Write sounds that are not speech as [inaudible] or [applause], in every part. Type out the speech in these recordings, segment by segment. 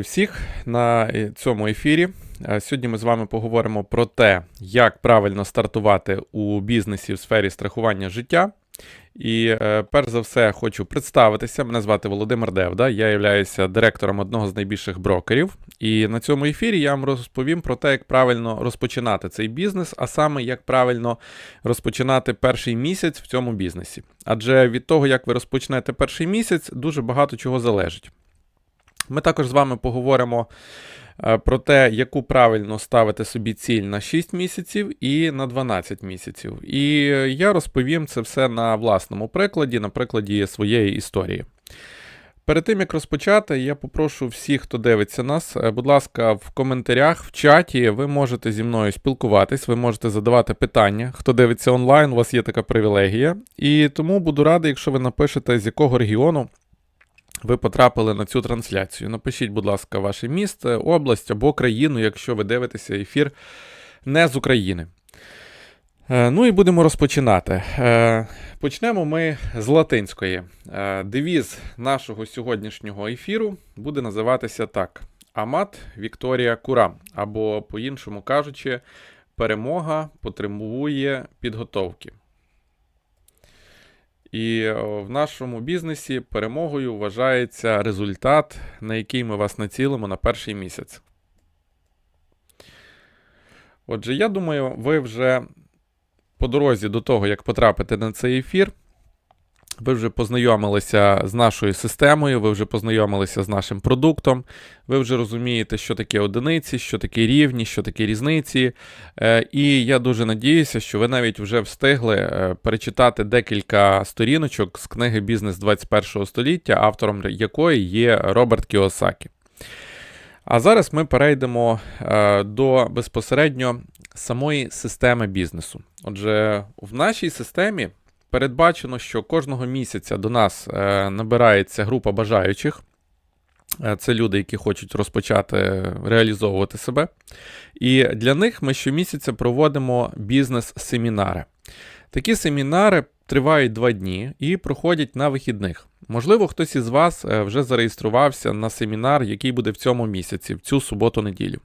всіх на е, цьому ефірі. Е, Сьогодні ми з вами поговоримо про те, як правильно стартувати у бізнесі в сфері страхування життя. І е, перш за все хочу представитися. Мене звати Володимир Девда. Я являюся директором одного з найбільших брокерів. І на цьому ефірі я вам розповім про те, як правильно розпочинати цей бізнес, а саме як правильно розпочинати перший місяць в цьому бізнесі. Адже від того, як ви розпочнете перший місяць, дуже багато чого залежить. Ми також з вами поговоримо е, про те, яку правильно ставити собі ціль на 6 місяців і на 12 місяців. І я розповім це все на власному прикладі, на прикладі своєї історії. Перед тим як розпочати, я попрошу всіх, хто дивиться нас, е, будь ласка, в коментарях, в чаті ви можете зі мною спілкуватись, ви можете задавати питання. Хто дивиться онлайн, у вас є така привілегія. І тому буду радий, якщо ви напишете, з якого регіону ви потрапили на цю трансляцію. Напишіть, будь ласка, ваше місто, область або країну, якщо ви дивитеся ефір не з України. Е, Ну і будемо розпочинати. Е, Почнемо ми з латинської. Е, Девіз нашого сьогоднішнього ефіру буде називатися так: Амат Вікторія Кура. Або, по-іншому кажучи, перемога потребує підготовки. І е, в нашому бізнесі перемогою вважається результат, на який ми вас націлимо на перший місяць. Отже, я думаю, ви вже по дорозі до того, як потрапити на цей ефір, ви вже познайомилися з нашою системою, ви вже познайомилися з нашим продуктом, ви вже розумієте, що таке одиниці, що таке рівні, що таке різниці. Е, І я дуже надіюся, що ви навіть вже встигли е, перечитати декілька сторіночок з книги Бізнес 21 століття, автором якої є Роберт Кіосакі. А зараз ми перейдемо е, до безпосередньо самої системи бізнесу. Отже, в нашій системі передбачено, що кожного місяця до нас е, набирається група бажаючих. Е, Це люди, які хочуть розпочати реалізовувати себе. І для них ми щомісяця проводимо бізнес-семінари. Такі семінари тривають два дні і проходять на вихідних. Можливо, хтось із вас е, вже зареєструвався на семінар, який буде в цьому місяці, в цю суботу-неділю.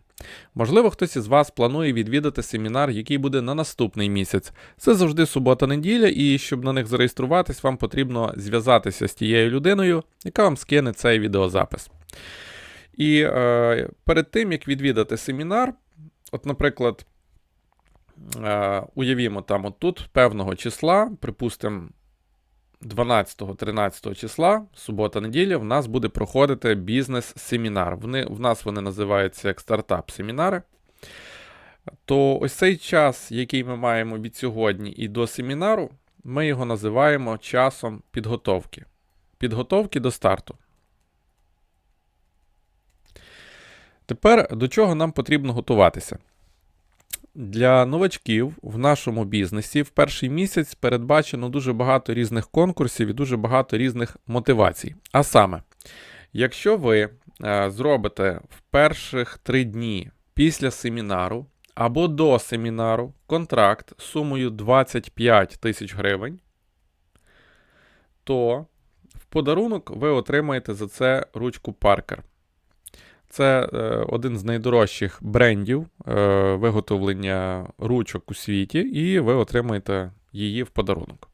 Можливо, хтось із вас планує відвідати семінар, який буде на наступний місяць. Це завжди субота-неділя, і щоб на них зареєструватись, вам потрібно зв'язатися з тією людиною, яка вам скине цей відеозапис. І е, перед тим, як відвідати семінар, от, наприклад, е, уявімо, там от тут певного числа, припустимо, 12-13 числа, субота-неділя, в нас буде проходити бізнес-семінар. Вони, В нас вони називаються як стартап-семінари. То ось цей час, який ми маємо від сьогодні і до семінару, ми його називаємо часом підготовки. Підготовки до старту. Тепер до чого нам потрібно готуватися? Для новачків в нашому бізнесі в перший місяць передбачено дуже багато різних конкурсів і дуже багато різних мотивацій. А саме, якщо ви е, зробите в перших три дні після семінару або до семінару контракт сумою 25 тисяч гривень, то в подарунок ви отримаєте за це ручку Паркер. Це е, один з найдорожчих брендів е, виготовлення ручок у світі, і ви отримаєте її в подарунок.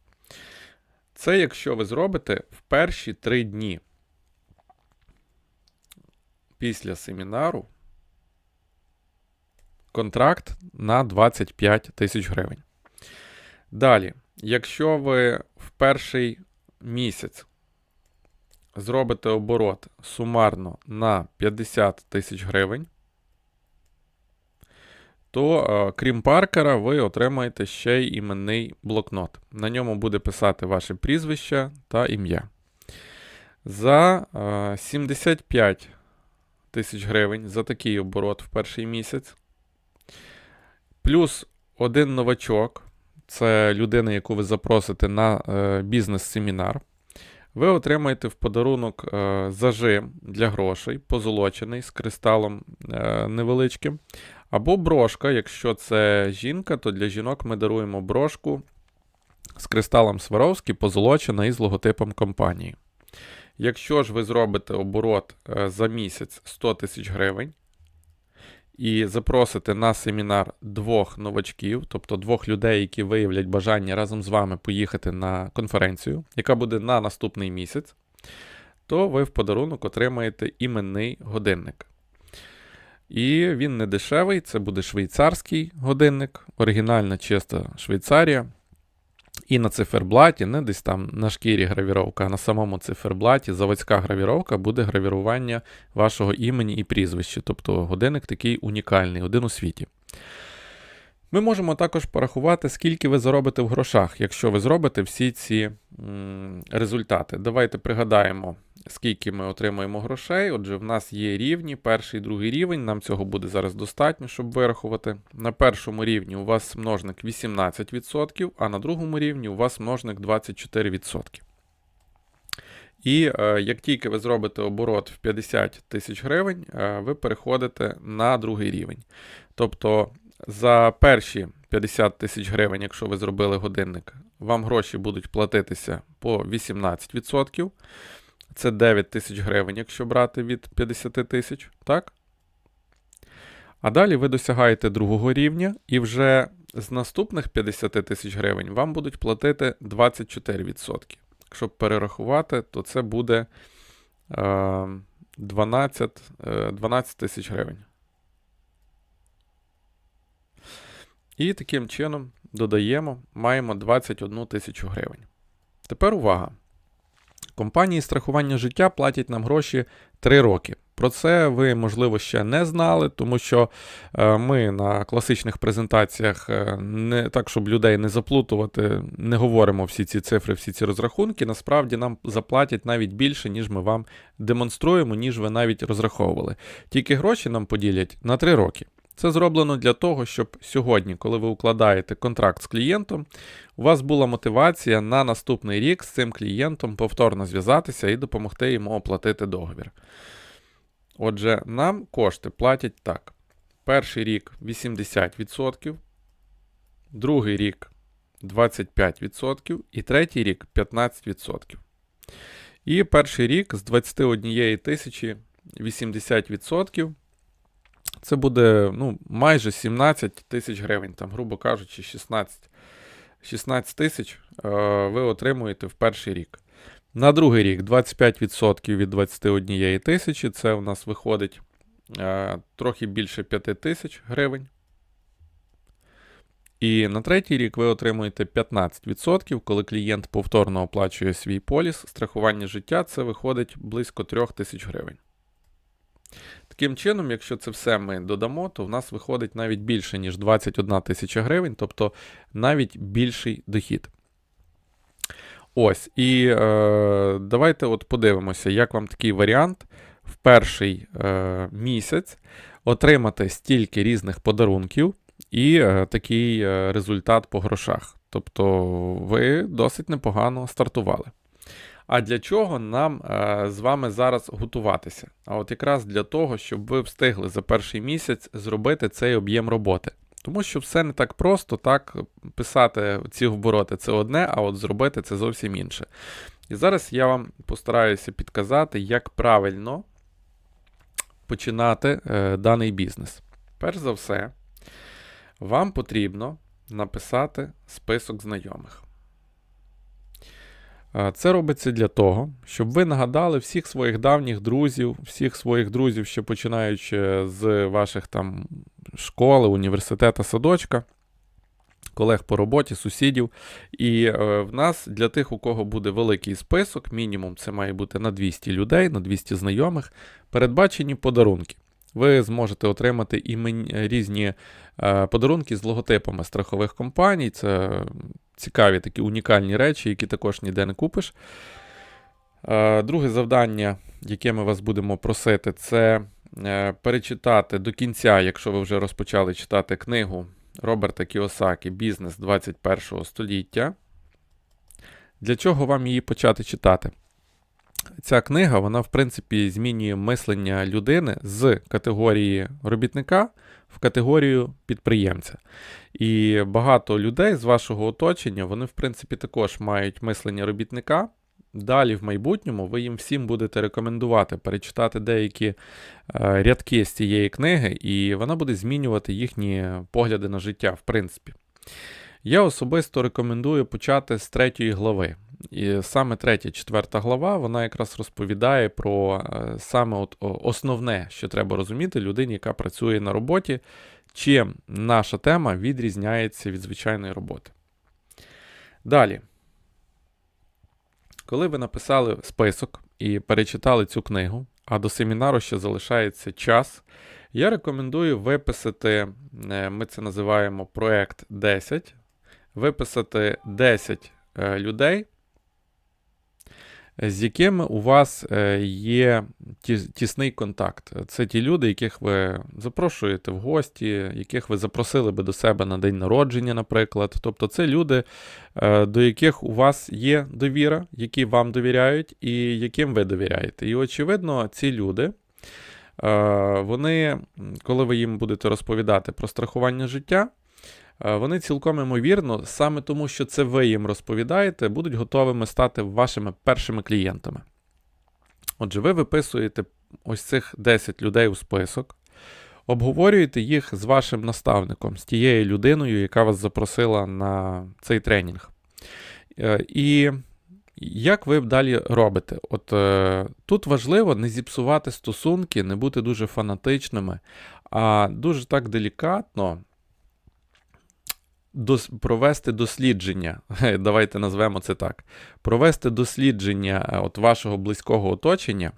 Це якщо ви зробите в перші три дні після семінару контракт на 25 тисяч гривень. Далі, якщо ви в перший місяць зробите оборот сумарно на 50 тисяч гривень, то, е, крім паркера, ви отримаєте ще й іменний блокнот. На ньому буде писати ваше прізвище та ім'я. За 75 е, тисяч гривень за такий оборот в перший місяць. Плюс один новачок це людина, яку ви запросите на е, бізнес-семінар ви отримаєте в подарунок е, зажим для грошей, позолочений з кристалом е, невеличким. Або брошка, якщо це жінка, то для жінок ми даруємо брошку з кристалом Сваровський, позолочена і з логотипом компанії. Якщо ж ви зробите оборот е, за місяць 100 тисяч гривень і запросите на семінар двох новачків, тобто двох людей, які виявлять бажання разом з вами поїхати на конференцію, яка буде на наступний місяць, то ви в подарунок отримаєте іменний годинник. І він не дешевий, це буде швейцарський годинник, оригінальна чиста Швейцарія. І на циферблаті, не десь там на шкірі гравіровка, а на самому циферблаті заводська гравіровка буде гравірування вашого імені і прізвища. Тобто годинник такий унікальний, один у світі. Ми можемо також порахувати, скільки ви заробите в грошах, якщо ви зробите всі ці м, результати. Давайте пригадаємо, скільки ми отримаємо грошей. Отже, в нас є рівні, перший і другий рівень. Нам цього буде зараз достатньо, щоб вирахувати. На першому рівні у вас множник 18%, а на другому рівні у вас множник 24%. І е, як тільки ви зробите оборот в 50 тисяч гривень, е, ви переходите на другий рівень. Тобто за перші 50 тисяч гривень, якщо ви зробили годинник, вам гроші будуть платитися по 18%. Це 9 тисяч гривень, якщо брати від 50 тисяч, так? А далі ви досягаєте другого рівня, і вже з наступних 50 тисяч гривень вам будуть платити 24%. Якщо перерахувати, то це буде е, 12, е, 12 тисяч гривень. І таким чином додаємо, маємо 21 тисячу гривень. Тепер увага. Компанії страхування життя платять нам гроші 3 роки. Про це ви, можливо, ще не знали, тому що е, ми на класичних презентаціях, е, не так, щоб людей не заплутувати, не говоримо всі ці цифри, всі ці розрахунки. Насправді нам заплатять навіть більше, ніж ми вам демонструємо, ніж ви навіть розраховували. Тільки гроші нам поділять на 3 роки. Це зроблено для того, щоб сьогодні, коли ви укладаєте контракт з клієнтом, у вас була мотивація на наступний рік з цим клієнтом повторно зв'язатися і допомогти йому оплатити договір. Отже, нам кошти платять так. Перший рік 80%, другий рік 25% і третій рік 15%. І перший рік з 21 тисячі 80%. Це буде ну, майже 17 тисяч гривень, там, грубо кажучи, 16 16 тисяч е, ви отримуєте в перший рік. На другий рік 25% від 21 тисячі, це у нас виходить е, трохи більше 5 тисяч гривень. І на третій рік ви отримуєте 15%, коли клієнт повторно оплачує свій поліс. Страхування життя це виходить близько 3 тисяч гривень. Таким чином, якщо це все ми додамо, то в нас виходить навіть більше, ніж 21 тисяча гривень, тобто навіть більший дохід. Ось, і е, давайте от подивимося, як вам такий варіант в перший е, місяць отримати стільки різних подарунків і е, такий е, результат по грошах. Тобто ви досить непогано стартували. А для чого нам е, з вами зараз готуватися? А от якраз для того, щоб ви встигли за перший місяць зробити цей об'єм роботи. Тому що все не так просто, так писати ці обороти це одне, а от зробити це зовсім інше. І зараз я вам постараюся підказати, як правильно починати е, даний бізнес. Перш за все, вам потрібно написати список знайомих. Це робиться для того, щоб ви нагадали всіх своїх давніх друзів, всіх своїх друзів, що починаючи з ваших там школи, університету, садочка, колег по роботі, сусідів. І е, в нас для тих, у кого буде великий список, мінімум це має бути на 200 людей, на 200 знайомих, передбачені подарунки. Ви зможете отримати імень, різні е, подарунки з логотипами страхових компаній. Це цікаві такі унікальні речі, які також ніде не купиш. Е, друге завдання, яке ми вас будемо просити, це е, перечитати до кінця, якщо ви вже розпочали читати книгу Роберта Кіосакі Бізнес 21 століття. Для чого вам її почати читати? Ця книга, вона, в принципі, змінює мислення людини з категорії робітника в категорію підприємця. І багато людей з вашого оточення, вони, в принципі, також мають мислення робітника. далі в майбутньому ви їм всім будете рекомендувати перечитати деякі е, рядки з цієї книги, і вона буде змінювати їхні погляди на життя, в принципі. Я особисто рекомендую почати з третьої глави. І саме третя, четверта глава, вона якраз розповідає про е, саме от основне, що треба розуміти людині, яка працює на роботі, чим наша тема відрізняється від звичайної роботи. Далі. Коли ви написали список і перечитали цю книгу, а до семінару ще залишається час, я рекомендую виписати, е, ми це називаємо проект 10, виписати 10 е, людей, з якими у вас е, є тісний контакт. Це ті люди, яких ви запрошуєте в гості, яких ви запросили би до себе на день народження, наприклад. Тобто, це люди, е, до яких у вас є довіра, які вам довіряють і яким ви довіряєте. І очевидно, ці люди. е, Вони, коли ви їм будете розповідати про страхування життя, вони цілком імовірно, саме тому, що це ви їм розповідаєте, будуть готовими стати вашими першими клієнтами. Отже, ви виписуєте ось цих 10 людей у список, обговорюєте їх з вашим наставником, з тією людиною, яка вас запросила на цей тренінг. Е, І як ви далі робите? От е, тут важливо не зіпсувати стосунки, не бути дуже фанатичними, а дуже так делікатно дос, провести дослідження. [laughs] Давайте назвемо це так. Провести дослідження е, от вашого близького оточення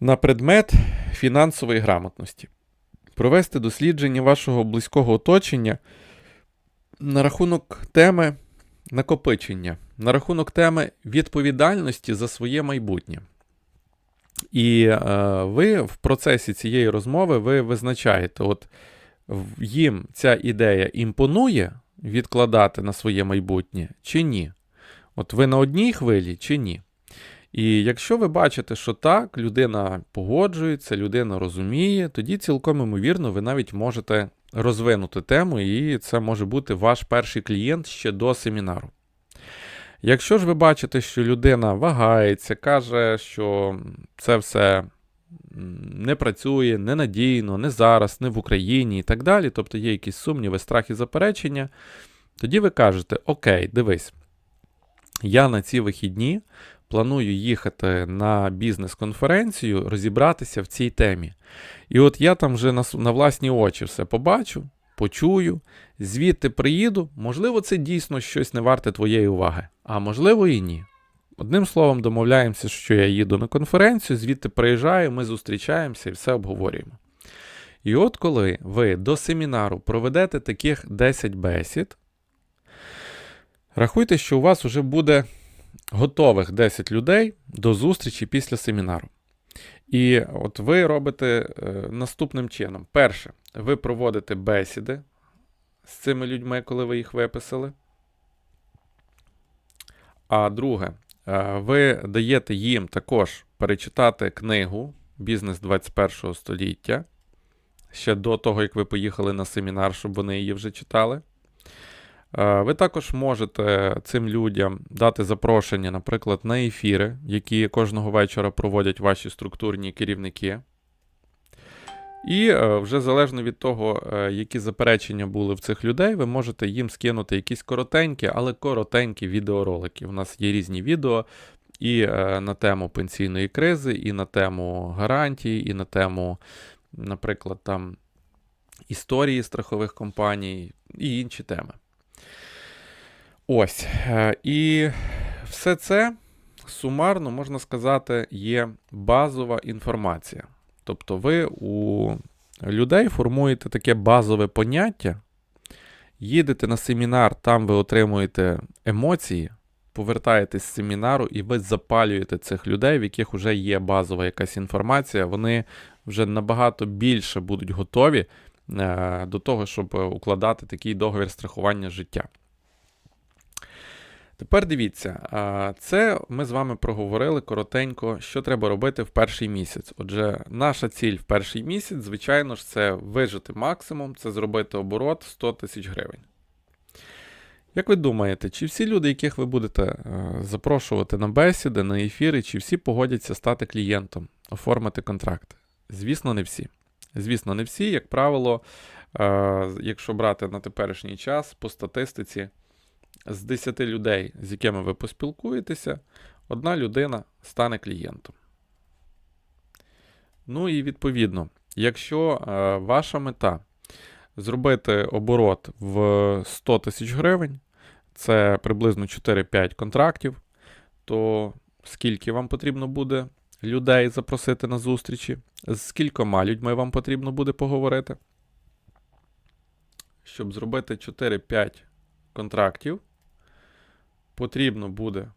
на предмет фінансової грамотності. Провести дослідження вашого близького оточення на рахунок теми накопичення, на рахунок теми відповідальності за своє майбутнє. І е, ви в процесі цієї розмови ви визначаєте, от їм ця ідея імпонує відкладати на своє майбутнє чи ні. От ви на одній хвилі чи ні. І якщо ви бачите, що так, людина погоджується, людина розуміє, тоді цілком імовірно ви навіть можете розвинути тему, і це може бути ваш перший клієнт ще до семінару. Якщо ж ви бачите, що людина вагається, каже, що це все не працює, ненадійно, не зараз, не в Україні і так далі, тобто є якісь сумніви, страхи, заперечення, тоді ви кажете: Окей, дивись, я на ці вихідні планую їхати на бізнес-конференцію, розібратися в цій темі. І от я там вже на, на власні очі все побачу, почую, звідти приїду, можливо, це дійсно щось не варте твоєї уваги, а можливо і ні. Одним словом, домовляємося, що я їду на конференцію, звідти приїжджаю, ми зустрічаємося і все обговорюємо. І от коли ви до семінару проведете таких 10 бесід, рахуйте, що у вас вже буде готових 10 людей до зустрічі після семінару. І от ви робите е, наступним чином: перше, ви проводите бесіди з цими людьми, коли ви їх виписали. А друге, ви даєте їм також перечитати книгу Бізнес 21 століття ще до того, як ви поїхали на семінар, щоб вони її вже читали. Е, Ви також можете цим людям дати запрошення, наприклад, на ефіри, які кожного вечора проводять ваші структурні керівники. І е, вже залежно від того, е, які заперечення були в цих людей, ви можете їм скинути якісь коротенькі, але коротенькі відеоролики. У нас є різні відео і е, на тему пенсійної кризи, і на тему гарантій, і на тему, наприклад, там історії страхових компаній і інші теми. Ось. І все це сумарно, можна сказати, є базова інформація. Тобто ви у людей формуєте таке базове поняття, їдете на семінар, там ви отримуєте емоції, повертаєтесь з семінару і ви запалюєте цих людей, в яких вже є базова якась інформація, вони вже набагато більше будуть готові е, до того, щоб укладати такий договір страхування життя. Тепер дивіться, це ми з вами проговорили коротенько, що треба робити в перший місяць. Отже, наша ціль в перший місяць, звичайно ж, це вижити максимум, це зробити оборот 100 тисяч гривень. Як ви думаєте, чи всі люди, яких ви будете е, запрошувати на бесіди, на ефіри, чи всі погодяться стати клієнтом, оформити контракт? Звісно, не всі. Звісно, не всі. Як правило, е, якщо брати на теперішній час, по статистиці, з 10 людей, з якими ви поспілкуєтеся, одна людина стане клієнтом. Ну і відповідно, якщо е, ваша мета зробити оборот в 100 тисяч гривень, це приблизно 4-5 контрактів, то скільки вам потрібно буде людей запросити на зустрічі, з скількома людьми вам потрібно буде поговорити. Щоб зробити 4-5 контрактів, потрібно буде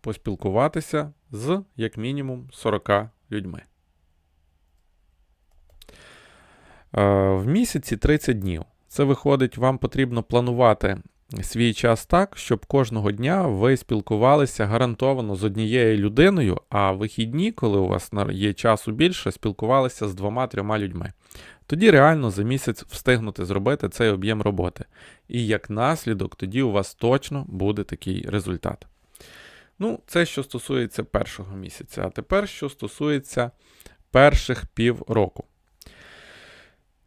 поспілкуватися з як мінімум 40 людьми. Е, В місяці 30 днів. Це виходить, вам потрібно планувати свій час так, щоб кожного дня ви спілкувалися гарантовано з однією людиною, а вихідні, коли у вас є часу більше, спілкувалися з двома-трьома людьми. Тоді реально за місяць встигнути зробити цей об'єм роботи. І як наслідок, тоді у вас точно буде такий результат. Ну, це що стосується першого місяця. А тепер, що стосується перших пів року.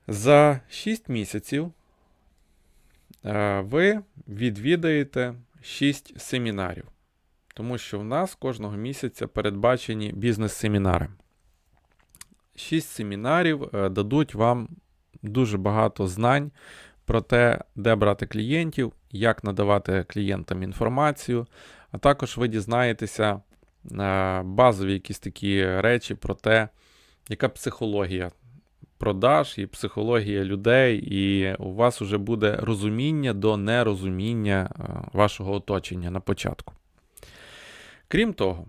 За 6 місяців е, ви відвідаєте 6 семінарів, тому що в нас кожного місяця передбачені бізнес-семінари. 6 семінарів е, дадуть вам дуже багато знань про те, де брати клієнтів, як надавати клієнтам інформацію, а також ви дізнаєтеся е, базові якісь такі речі про те, яка психологія продаж і психологія людей, і у вас вже буде розуміння до нерозуміння е, вашого оточення на початку. Крім того,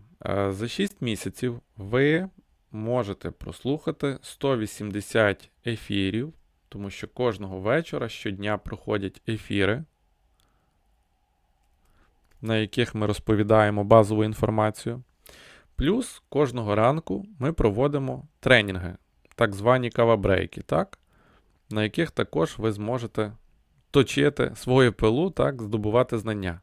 за 6 місяців ви можете прослухати 180 ефірів, тому що кожного вечора щодня проходять ефіри, на яких ми розповідаємо базову інформацію. Плюс кожного ранку ми проводимо тренінги, так звані кавабрейки, так? на яких також ви зможете точити свою пилу, так, здобувати знання.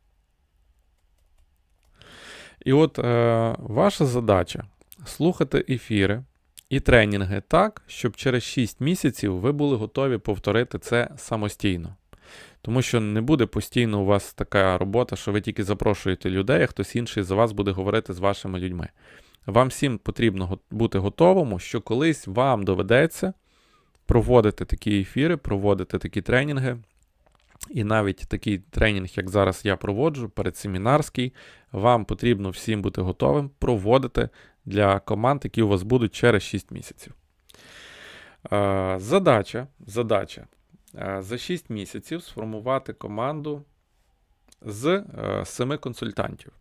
І от е, ваша задача слухати ефіри і тренінги так, щоб через 6 місяців ви були готові повторити це самостійно. Тому що не буде постійно у вас така робота, що ви тільки запрошуєте людей, а хтось інший за вас буде говорити з вашими людьми. Вам всім потрібно бути готовому, що колись вам доведеться проводити такі ефіри, проводити такі тренінги. І навіть такий тренінг, як зараз я проводжу, передсемінарський, вам потрібно всім бути готовим проводити для команд, які у вас будуть через 6 місяців. Е, Задача, задача е, за 6 місяців сформувати команду з 7 консультантів.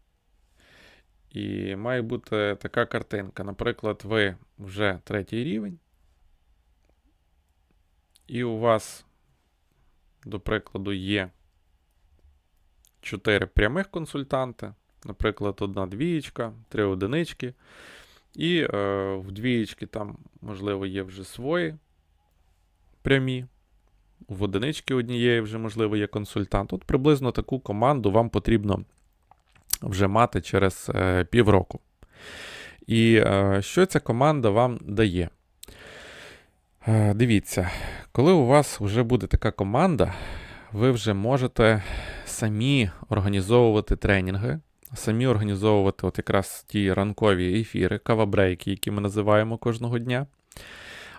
І має бути така картинка. Наприклад, ви вже третій рівень, і у вас, до прикладу, є 4 прямих консультанти, наприклад, одна двієчка, три одинички. І е, в двієчки там, можливо, є вже свої прямі. В одинички однієї вже, можливо, є консультант. От приблизно таку команду вам потрібно вже мати через е, півроку. І е, що ця команда вам дає? Е, дивіться, коли у вас вже буде така команда, ви вже можете самі організовувати тренінги, самі організовувати от якраз ті ранкові ефіри, кавабрейки, які ми називаємо кожного дня.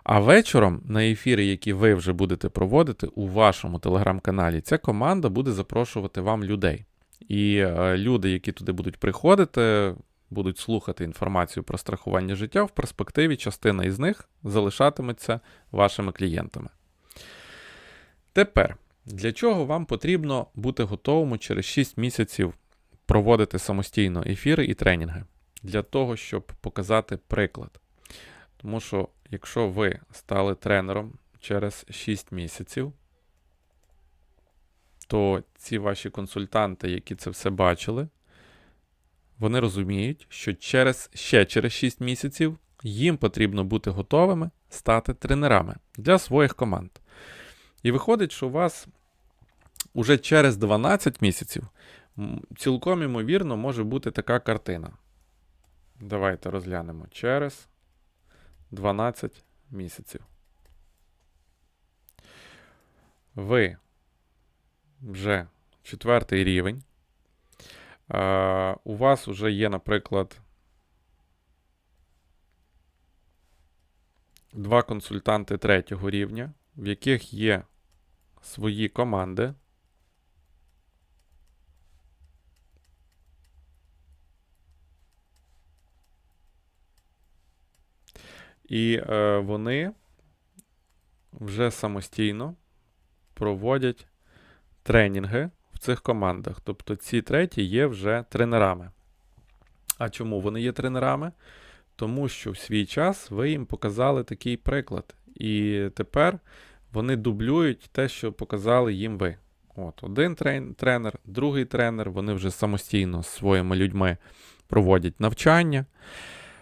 А вечором на ефіри, які ви вже будете проводити у вашому телеграм-каналі, ця команда буде запрошувати вам людей. І е, люди, які туди будуть приходити, будуть слухати інформацію про страхування життя, в перспективі частина із них залишатиметься вашими клієнтами. Тепер, для чого вам потрібно бути готовим через 6 місяців проводити самостійно ефіри і тренінги? Для того, щоб показати приклад. Тому що, якщо ви стали тренером через 6 місяців, то ці ваші консультанти, які це все бачили, вони розуміють, що через, ще через 6 місяців їм потрібно бути готовими стати тренерами для своїх команд. І виходить, що у вас уже через 12 місяців цілком імовірно може бути така картина. Давайте розглянемо через 12 місяців. Ви вже четвертий рівень. У вас вже є, наприклад, два консультанти третього рівня, в яких є свої команди. І е, вони вже самостійно проводять тренінги в цих командах. Тобто ці треті є вже тренерами. А чому вони є тренерами? Тому що в свій час ви їм показали такий приклад. І тепер вони дублюють те, що показали їм ви. От, один тренер, другий тренер, вони вже самостійно з своїми людьми проводять навчання.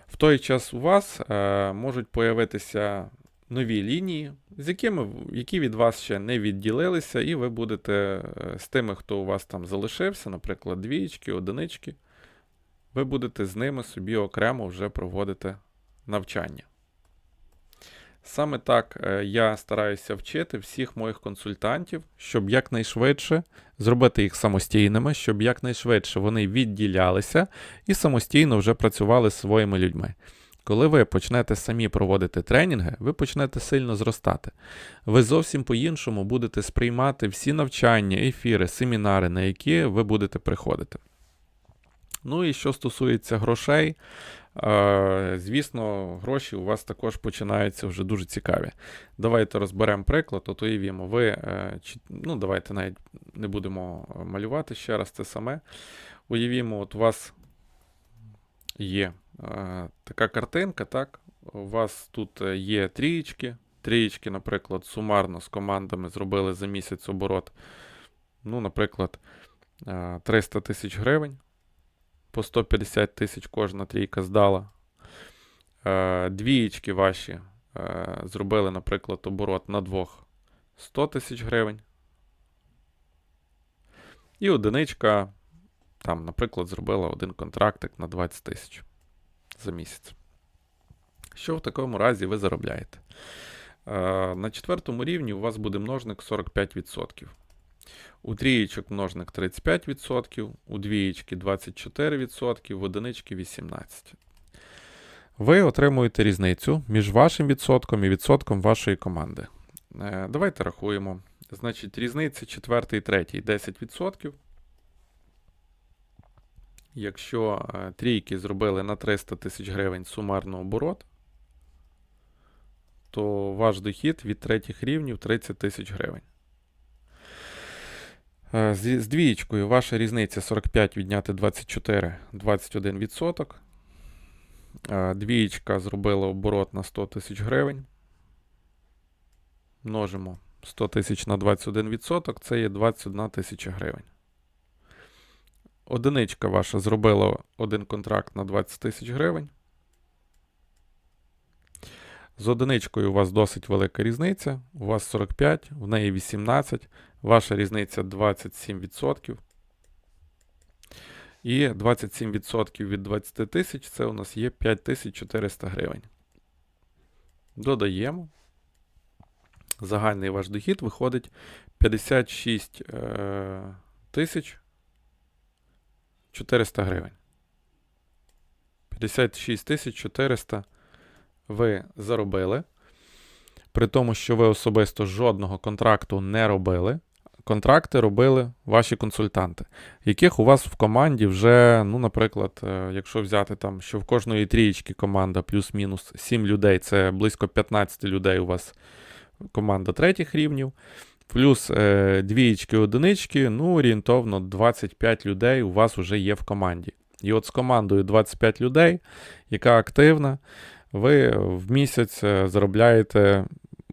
В той час у вас е, можуть появитися нові лінії, з якими, які від вас ще не відділилися, і ви будете е, з тими, хто у вас там залишився, наприклад, двієчки, одинички, ви будете з ними собі окремо вже проводити навчання. Саме так е, я стараюся вчити всіх моїх консультантів, щоб якнайшвидше зробити їх самостійними, щоб якнайшвидше вони відділялися і самостійно вже працювали з своїми людьми. Коли ви почнете самі проводити тренінги, ви почнете сильно зростати. Ви зовсім по-іншому будете сприймати всі навчання, ефіри, семінари, на які ви будете приходити. Ну і що стосується грошей, е, звісно, гроші у вас також починаються вже дуже цікаві. Давайте розберемо приклад. От уявімо, ви, е, ну давайте навіть не будемо малювати ще раз це саме. Уявімо, от у вас є е, така картинка, так? У вас тут є трієчки. Трієчки, наприклад, сумарно з командами зробили за місяць оборот, ну, наприклад, е, 300 тисяч гривень. По 150 тисяч кожна трійка здала. Е, Двієчки ваші е, зробили, наприклад, оборот на двох 100 тисяч гривень. І одиничка, там, наприклад, зробила один контрактик на 20 тисяч за місяць. Що в такому разі ви заробляєте? Е, На четвертому рівні у вас буде множник 45%. У трієчок множник 35%, у двієчки 24%, в одинички 18%. Ви отримуєте різницю між вашим відсотком і відсотком вашої команди. Е, Давайте рахуємо. Значить, різниця четвертий і третій 10%. Якщо е, трійки зробили на 300 тисяч гривень сумарно оборот, то ваш дохід від третіх рівнів 30 тисяч гривень. Е, З, з двієчкою ваша різниця 45 відняти 24 21%. Е, Двієчка зробила оборот на 100 тисяч гривень. Множимо 100 тисяч на 21%, це є 21 тисяча гривень. Одиничка ваша зробила один контракт на 20 тисяч гривень. З одиничкою у вас досить велика різниця. У вас 45, в неї 18, ваша різниця 27%. І 27% від 20 тисяч це у нас є 5400 гривень. Додаємо. Загальний ваш дохід виходить 56 е, тисяч 400 гривень. 56 тисяч 400 ви заробили. При тому, що ви особисто жодного контракту не робили. Контракти робили ваші консультанти, яких у вас в команді вже, ну, наприклад, е, якщо взяти там, що в кожної трієчки команда плюс-мінус 7 людей, це близько 15 людей у вас команда третіх рівнів, плюс е, двієчки, одинички, ну, орієнтовно 25 людей у вас вже є в команді. І от з командою 25 людей, яка активна, ви в місяць е, заробляєте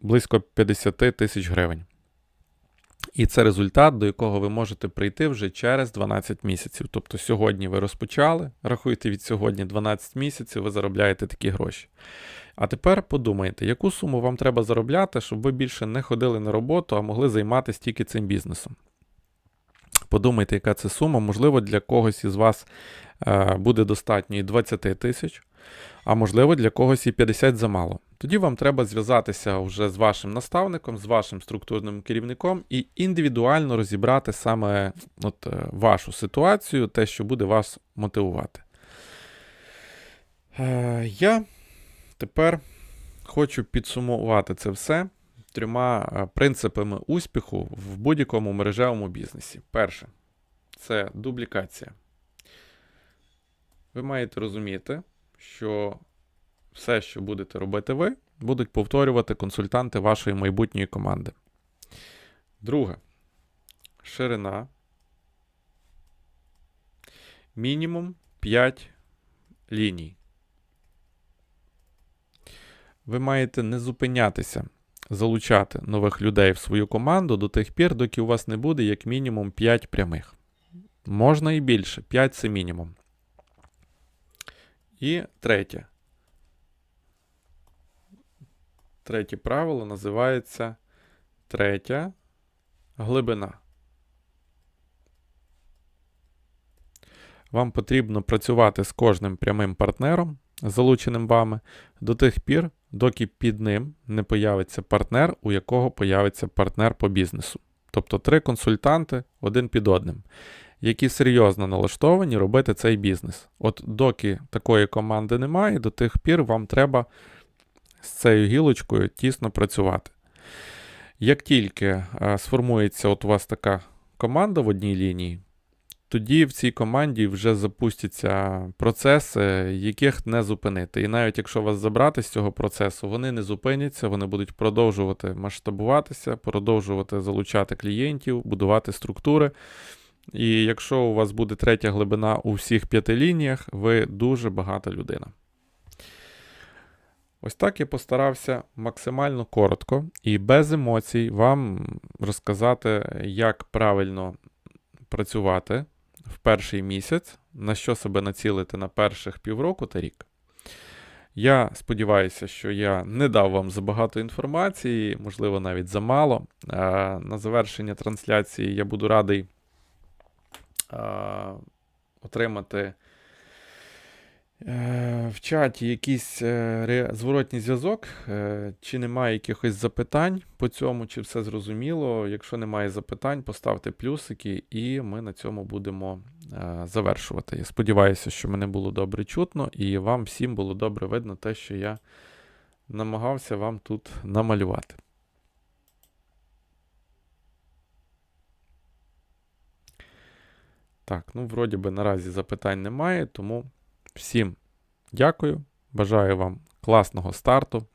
близько 50 тисяч гривень. І це результат, до якого ви можете прийти вже через 12 місяців. Тобто сьогодні ви розпочали, рахуйте від сьогодні 12 місяців, ви заробляєте такі гроші. А тепер подумайте, яку суму вам треба заробляти, щоб ви більше не ходили на роботу, а могли займатися тільки цим бізнесом. Подумайте, яка це сума. Можливо, для когось із вас е, буде достатньо і 20 тисяч, а можливо, для когось і 50 замало. Тоді вам треба зв'язатися вже з вашим наставником, з вашим структурним керівником і індивідуально розібрати саме от, е, вашу ситуацію, те, що буде вас мотивувати. Е, Я тепер хочу підсумувати це все трьома е, принципами успіху в будь-якому мережевому бізнесі. Перше це дублікація. Ви маєте розуміти, що все, що будете робити ви, будуть повторювати консультанти вашої майбутньої команди. Друге ширина. Мінімум 5 ліній. Ви маєте не зупинятися, залучати нових людей в свою команду до тих пір, доки у вас не буде як мінімум 5 прямих. Можна і більше, 5 це мінімум. І третє. Третє правило називається третя глибина. Вам потрібно працювати з кожним прямим партнером, залученим вами, до тих пір, доки під ним не появиться партнер, у якого появиться партнер по бізнесу. Тобто три консультанти один під одним, які серйозно налаштовані робити цей бізнес. От доки такої команди немає, до тих пір вам треба з цією гілочкою тісно працювати. Як тільки е, сформується от у вас така команда в одній лінії, тоді в цій команді вже запустяться процеси, яких не зупинити. І навіть якщо вас забрати з цього процесу, вони не зупиняться, вони будуть продовжувати масштабуватися, продовжувати залучати клієнтів, будувати структури. І якщо у вас буде третя глибина у всіх п'яти лініях, ви дуже багата людина. Ось так я постарався максимально коротко і без емоцій вам розказати, як правильно працювати в перший місяць, на що себе націлити на перших півроку та рік. Я сподіваюся, що я не дав вам забагато інформації, можливо, навіть замало. На завершення трансляції я буду радий отримати е, в чаті якийсь е, зворотній зв'язок, е, чи немає якихось запитань по цьому, чи все зрозуміло. Якщо немає запитань, поставте плюсики, і ми на цьому будемо завершувати. Я сподіваюся, що мене було добре чутно, і вам всім було добре видно те, що я намагався вам тут намалювати. Так, ну, вроді би, наразі запитань немає, тому всім дякую. Бажаю вам класного старту.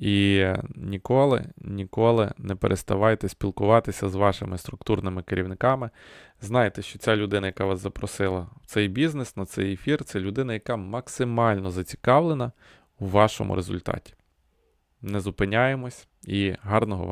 І ніколи, ніколи не переставайте спілкуватися з вашими структурними керівниками. Знайте, що ця людина, яка вас запросила в цей бізнес, на цей ефір, це людина, яка максимально зацікавлена у вашому результаті. Не зупиняємось і гарного вам!